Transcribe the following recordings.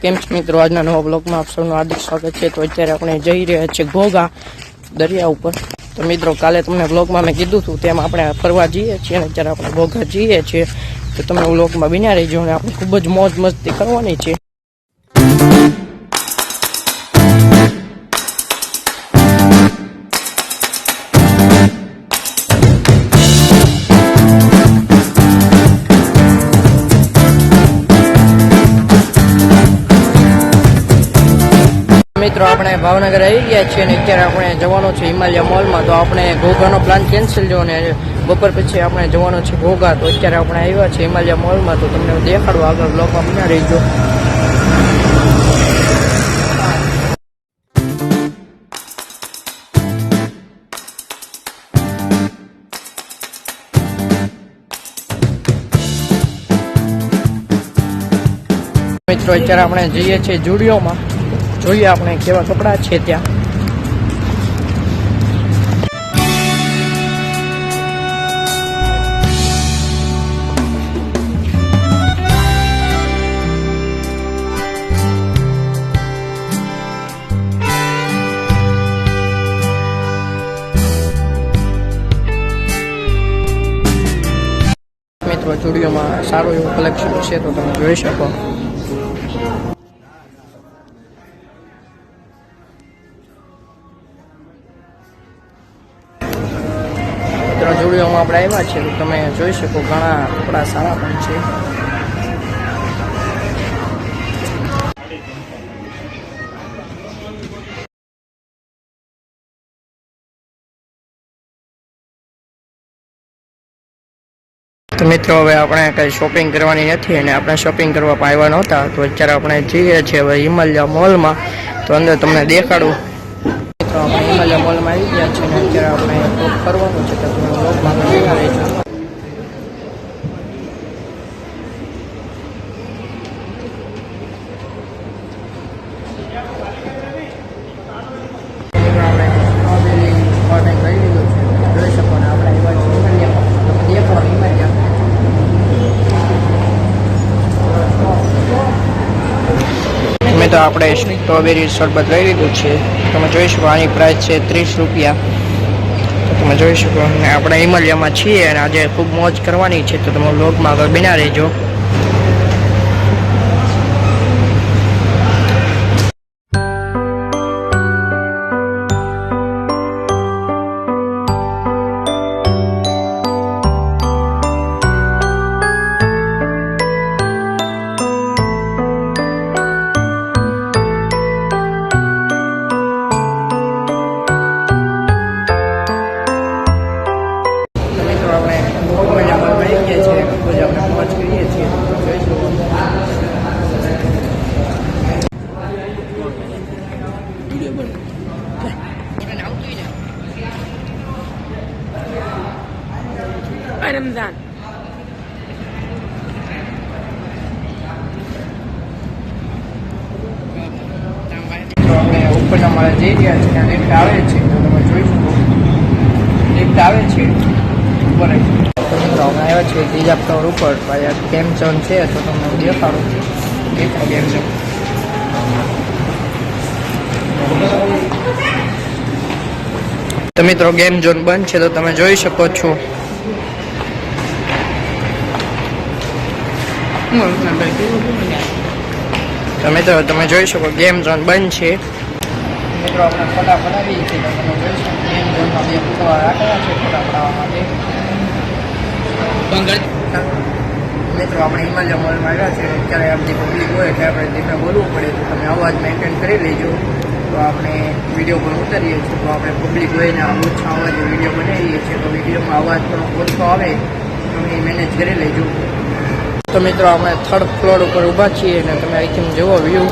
કેમ છે મિત્રો? આજના નવા બ્લોગમાં આપ સૌનું હાર્દિક સ્વાગત છે. તો અત્યારે આપણે જઈ રહ્યા છીએ ઘોઘા દરિયા ઉપર. તો મિત્રો, કાલે તમને બ્લોગમાં મેં કીધું હતું, તેમ આપણે ફરવા જઈએ છીએ અને અત્યારે આપણે ઘોઘા જઈએ છીએ. તો તમે બ્લોગમાં બિના રહીજો અને આપણે ખૂબ જ મોજ મસ્તી કરવાની છે. મિત્રો, આપણે ભાવનગર આવી ગયા છીએ અને અત્યારે આપણે જવાનું છે હિમાલય મોલમાં. તો આપણે ઘોઘાનો પ્લાન કેન્સલ જો અને બપોર પછી આપણે જવાનું છે ઘોઘા. તો અત્યારે આપણે આવ્યા છે હિમાલય મોલમાં. તો તમને દેખાડું આગળ બ્લોકમાં બના રહીજો. મિત્રો, અત્યારે આપણે જઈએ છીએ જુડિયોમાં. જોઈએ આપણે કેવા કપડાં છે ત્યાં. મિત્રો જુડિયોમાં સારું એવું કલેક્શન છે તો તમે જોઈ શકો. જુડિયોમાં આપણે આવ્યા છીએ, તો તમે જોઈ શકો ઘણા કપડા સારા પણ છે. તો મિત્રો, હવે આપણે કઈ શોપિંગ કરવાની નથી અને આપણે શોપિંગ કરવા પણ આવ્યા નહોતા, તો અત્યારે આપણે જઈએ છીએ હવે હિમાલય મોલમાં તો અંદર તમને દેખાડું મિત્રો આપણે હિમાલય મોલમાં આવી ગયા છીએ અને અત્યારે આપણે શોપ કરવાનું છે તો તમે બ્લોગમાં જોયા રહેજો મિત્રો આપણે સ્ટ્રોબેરી ઓર્ડર કરી લીધું છે તમે જોઈ શકો ને આપણે આવ્યા છીએ હિમાલયમાં તમે દેખો હિમાલય મેં તો આપણે સ્ટ્રોબેરી શરબત લઈ લીધું છે તમે જોઈ શકો આની પ્રાઇસ છે ત્રીસ રૂપિયા તો તમે જોઈ શકો. આપણે હિમાલયમાં છીએ અને આજે ખૂબ મોજ કરવાની છે. તો તમે લોગમાં આગળ બિના રહેજો. રહ્યા છે, અને લિફ્ટ આવે છે તમે જોઈ શકો. લિફ્ટ આવે છે, ઉપર અમે આવ્યા છીએ ત્રીજા ફ્લોર ઉપર, તો કેમ ઝોન છે, તો તમને હું દેખાડું. દેખાય કેમ ઝોન તો મિત્રો ગેમ ઝોન બંધ છે, તો તમે જોઈ શકો છો. તમે તો તમે જોઈ શકો ગેમ ઝોન બંધ છે. મિત્રો આપણે ફોટા પડાવીએ છીએ. તો તમે જોઈ શકો ગેમ ઝોનમાં બે ફોટા રાખેલા છે ફોટા પડાવવા માટે. મિત્રો આપણે હિમાલય મોલમાં આવ્યા છે અત્યારે આપણી પબ્લિક હોય એટલે આપણે ધીમે બોલવું પડે તો તમે અવાજ મેન્ટેન કરી લેજો. તો આપણે વીડિયો પણ ઉતારીએ છીએ. તો આપણે પબ્લિક હોઈને આ ઓછા અવાજે વીડિયો બનાવીએ છીએ. તો વિડીયોમાં અવાજ પણ ઓછો આવે તમે એ મેનેજ કરી લેજો. તો મિત્રો આપણે થર્ડ ફ્લોર ઉપર ઊભા છીએ અને તમે અહીંથી જુઓ વ્યૂ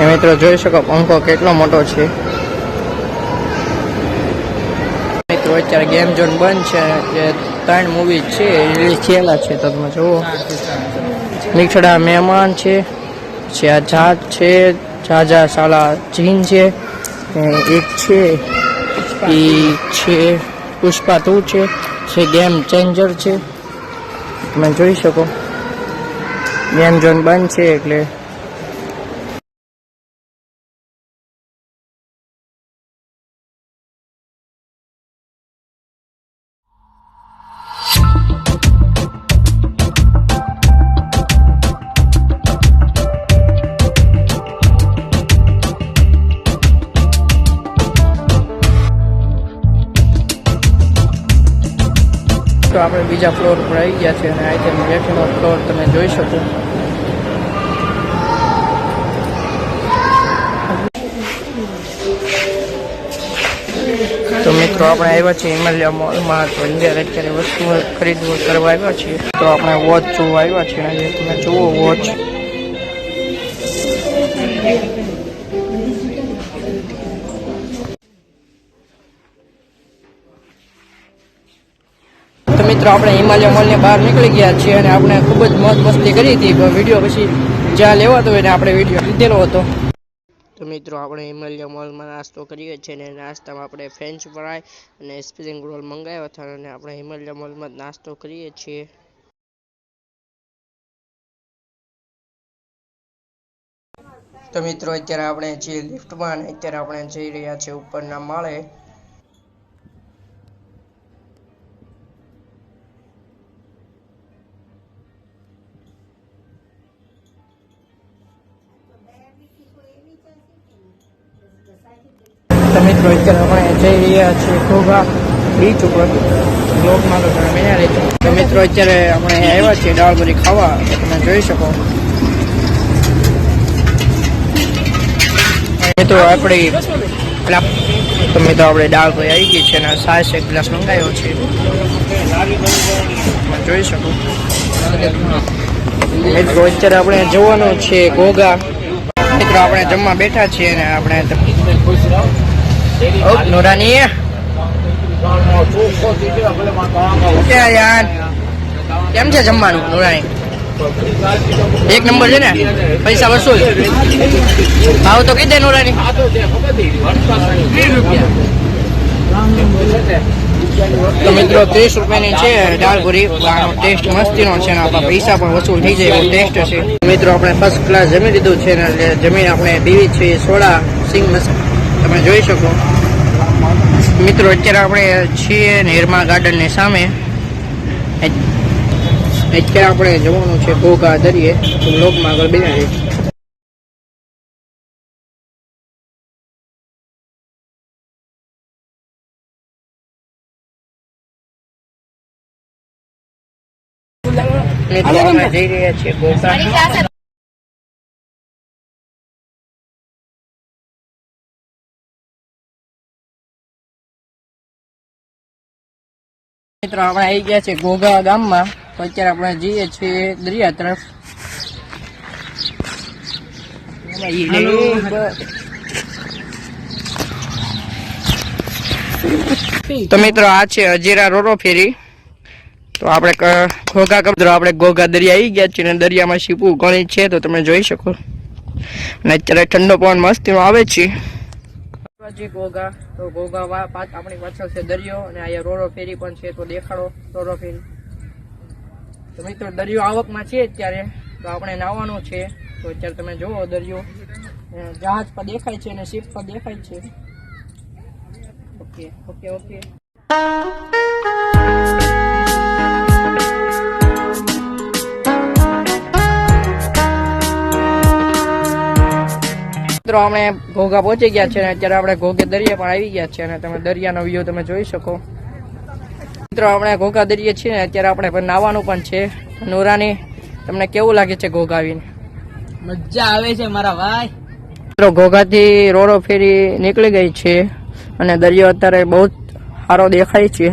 એ મિત્રો જોઈ શકો પંખો કેટલો મોટો છે. મિત્રો, અત્યારે ગેમ ઝોન બંધ છે. જે ત્રણ મૂવી છે રિલીઝ થયેલા છે. તો તમે જુઓ. મીઠડા મહેમાન છે પછી આ જાત છે ઝાઝા સાલા જીન છે એક છે એ છે, પુષ્પા ટુ છે જે ગેમ ચેન્જર છે. તમે જોઈ શકો. ગેમ ઝોન બંધ છે એટલે તો આપણે બીજા ફ્લોર પર આવી ગયા છે અને આ બેઠેનો ફ્લોર તમે જોઈ શકો. તો મિત્રો આપણે આવ્યા છીએ હિમાલય મોલમાં તો અત્યારે અત્યારે વસ્તુ ખરીદવું કરવા આવ્યા છીએ. તો આપણે વોચ જોવા આવ્યા છીએ અને તમે જુઓ વોચ મિત્રો આપણે હિમાલય મોલની બહાર નીકળી ગયા છીએ અને આપણે ખૂબ જ મોજ મસ્તી કરી હતી. વીડિયો પછી જ્યાં લેવાતો હોય ને આપણે વીડિયો લીધેલો હતો. તો મિત્રો, આપણે હિમાલય મોલમાં નાસ્તો કરીએ છીએ અને નાસ્તામાં આપણે ફ્રેન્ચ ફ્રાય અને સ્પ્રિંગ રોલ મંગાવ્યો હતો અને આપણે હિમાલય મોલમાં જ નાસ્તો કરીએ છીએ. તો મિત્રો, અત્યારે આપણે છીએ લિફ્ટમાં અને અત્યારે આપણે જઈ રહ્યા છીએ ઉપરના માળે. અત્યારે આપણે જઈ રહ્યા છીએ ઘોઘા બીચ ઉપર. બ્લોકમાં તો તમે બન્યા રહેજો. મિત્રો, અત્યારે આપણે આવ્યા છીએ દાળબરી ખાવા. તો તમે જોઈ શકો. મિત્રો, આપણે તો મિત્રો, આપણે દાળબરી આવી ગઈ છે અને સાસ એક ગ્લાસ મંગાવ્યો છે. જોઈ શકો. મિત્રો, અત્યારે આપણે જવાનું છે ઘોઘા. મિત્રો, આપણે જમવા બેઠા છીએ અને આપણે ઓ, નૂરાની ક્યાં યાર કેમ છે જમવાનું નુરાણી એક નંબર છે ને? પૈસા વસૂલ. ભાવ તો કઈ દે નુરાણી તો મિત્રો ત્રીસ રૂપિયાની છે દાળપુરી આનો ટેસ્ટ મસ્તીનો છે ને આપણા પૈસા પણ વસૂલ થઈ જાય એવો ટેસ્ટ છે. મિત્રો આપણે ફર્સ્ટ ક્લાસ જમી લીધું છે ને એટલે જમીન આપણે પીવી છે સોડા સિંગ મસ્ત. તમે જોઈ શકો. મિત્રો અત્યારે આપણે છીએ નિર્મા ગાર્ડનની સામે. અત્યારે આપણે જવાનું છે ઘોઘા દરિયે. તો બ્લોકમાં આગળ મિત્રો જઈ રહ્યા છીએ મિત્રો આપણે આવી ગયા છે ઘોઘા ગામમાં. તો અત્યારે આપણે જઈએ છીએ દરિયા તરફ. તો મિત્રો આ છે અજીરા રોરો ફેરી. તો આપણે ઘોઘા કમ આપણે ઘોઘા દરિયા આવી ગયા છીએ અને દરિયામાં શીપું ઘણી છે તો તમે જોઈ શકો. અને અત્યારે ઠંડો પવન મસ્તીનો આવે છે. જી ઘોઘા તો પા- આપણી પાછળ છે દરિયો અને અહીંયા રોરો ફેરી પણ છે, તો દેખાડો રોરો ફેરી. તો મિત્રો, દરિયો આવકમાં છે અત્યારે, તો આપણે નાવાનું છે. તો અત્યારે તમે જુઓ દરિયો. જહાજ પર દેખાય છે અને શિપ પર દેખાય છે. Okay okay okay. મિત્રો અમે ઘોઘા પહોંચી ગયા છે અને અત્યારે આપણે ઘોઘે દરિયા પણ આવી ગયા છે અને તમે દરિયાનો વ્યૂ તમે જોઈ શકો. મિત્રો આપણે ઘોઘા દરિયે છીએ ને અત્યારે આપણે પણ નાવાનું પણ છે. નોરાની તમને કેવું લાગે છે ઘોઘા આવીને? મજા આવે છે મારા ભાઈ. મિત્રો ઘોઘાથી રોડો ફેરી નીકળી ગઈ છે અને દરિયો અત્યારે બહુ સારો દેખાય છે.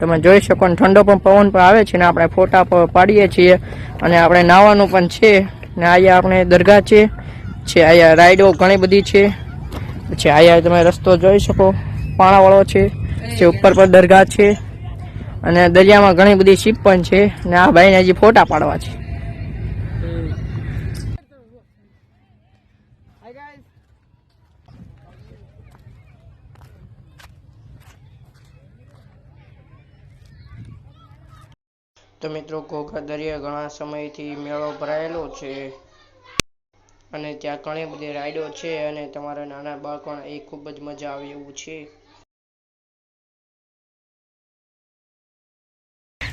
તમે જોઈ શકો ને ઠંડો પણ પવન પણ આવે છે ને આપણે ફોટા પાડીએ છીએ અને આપણે નાવાનું પણ છે ને અહીંયા આપણે દરગાહ છે. છે અહીંયા રાઈડો ઘણી બધી છે. પછી અહીંયા તમે રસ્તો જોઈ શકો પાણાવાળો છે જે ઉપર પર દરગાહ છે. અને દરિયામાં ઘણી બધી શીપ પણ છે ને આ ભાઈને હજી ફોટા પાડવા છે. તો મિત્રો ઘોઘા દરિયા ઘણા સમયથી મેળો ભરાયેલો છે. અને ત્યાં ઘણી બધી રાઈડો છે અને તમારા નાના બાળકોને એ ખૂબ જ મજા આવે એવું છે.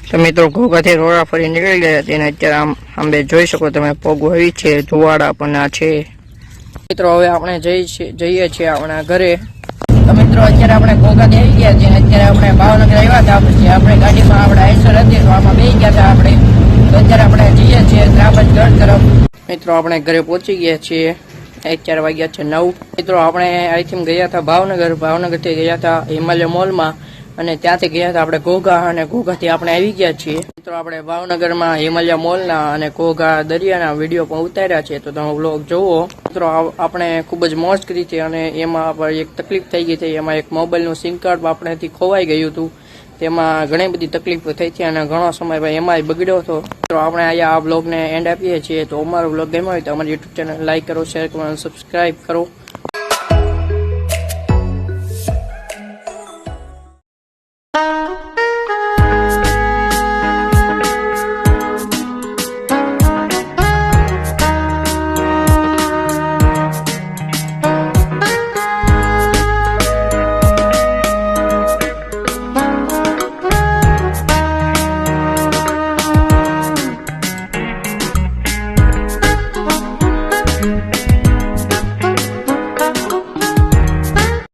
તો મિત્રો ઘોઘાથી રોડા ફરી નીકળી ગયા તેને અત્યારે આમ આંબે જોઈ શકો તમે, પગ હોય છે, ધુવાડા પણ છે. મિત્રો હવે આપણે જઈ જઈએ છીએ આપણા ઘરે. તો મિત્રો અત્યારે આપણે ઘોઘાથી આવી ગયા છીએ અત્યારે આપણે ભાવનગર આવ્યા હતા આપણે ગાડીમાં આપણે આઈસર હતી, તો આમાં બે ગયા હતા આપણે. અત્યારે આપણે જઈએ છીએ ત્રાબજગઢ તરફ. મિત્રો, આપણે ઘરે પહોંચી ગયા છીએ. અત્યારે વાગ્યા છે નવ. મિત્રો, આપણે અહીંથી ગયા હતા ભાવનગર. ભાવનગરથી ગયા હતા હિમાલય મોલમાં અને ત્યાંથી ગયા હતા આપણે ઘોઘા અને ઘોઘાથી આપણે આવી ગયા છીએ. મિત્રો, આપણે ભાવનગરમાં હિમાલય મોલના અને ઘોઘા દરિયાના વીડિયો પણ ઉતાર્યા છે. તો તમે બ્લોગ જોવો. મિત્રો આપણે ખૂબ જ મોજ કરી હતી અને એમાં એક તકલીફ થઈ ગઈ હતી. એમાં એક મોબાઈલનું સિમ કાર્ડ આપણેથી ખોવાઈ ગયું હતું. તેમાં ઘણી બધી તકલીફો થઈ હતી અને ઘણો સમય ભાઈ એમાંય બગડ્યો હતો. તો આપણે અહીંયા આ બ્લોગને એન્ડ આપીએ છીએ. તો અમારો બ્લોગ ગમ્યો હોય તો અમારી યુટ્યુબ ચેનલ લાઇક કરો શેર કરો સબસ્ક્રાઈબ કરો.